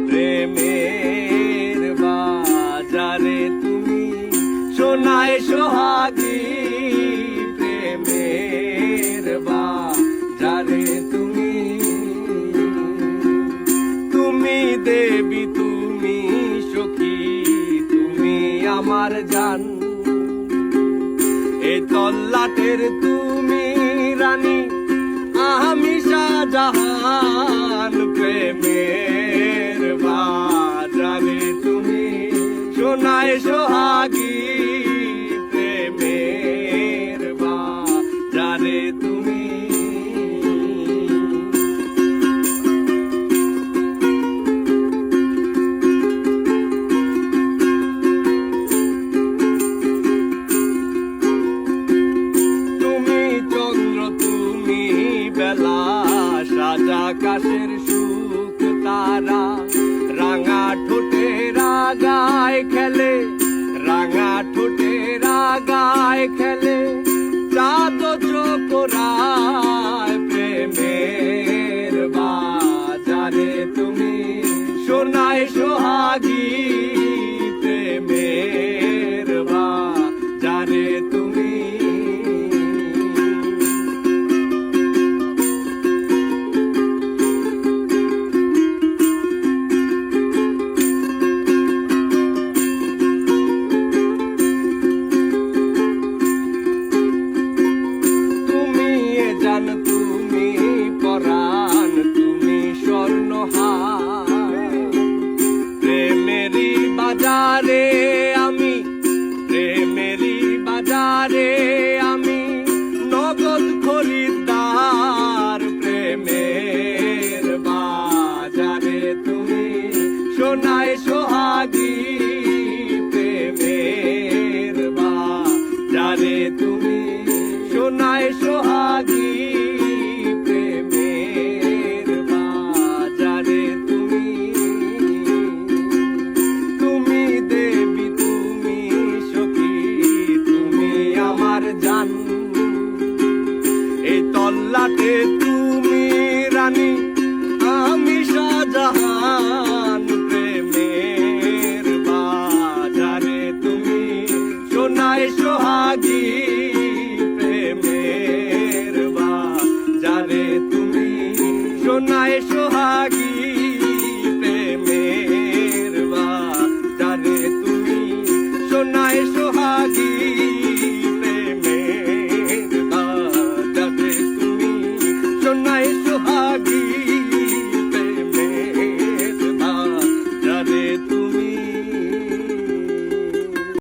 প্রেমের বাজারে তুমি সোনায় সোহাগী, প্রেমের বাজারে তুমি। তুমি দেবী, তুমি সখী, তুমি আমার জান। এই তল্লাটের তুমি রানী, আমি শাহজাহান, প্রেমের সাজা কাশের সুখ তারা রাঙা ঠোঁটে রাগায় খেলে, রাঙা ঠোঁটে রাগায় খেলে, চাঁদ চোখরায় প্রেমের বাজারে তুমি সোনায় সোহাগী প্রেমের বাজারে তুমি প্রাণ তুমি, পরাণ তুমি স্বর্ণহার প্রেমেরই বাজারে আমি, প্রেমেরই বাজারে আমি নগদ খরিদ্দার। প্রেমের বাজারে তুমি, সোনায় সোহাগী। প্রেমের বাজারে তুমি, সোনায় সোহাগী। ললাটে তুমি রানী, আমি শাহজাহান প্রেমের বাজারে। তুমি সোনায় সোহাগী প্রেমের বাজারে। তুমি সোনায় সোহাগী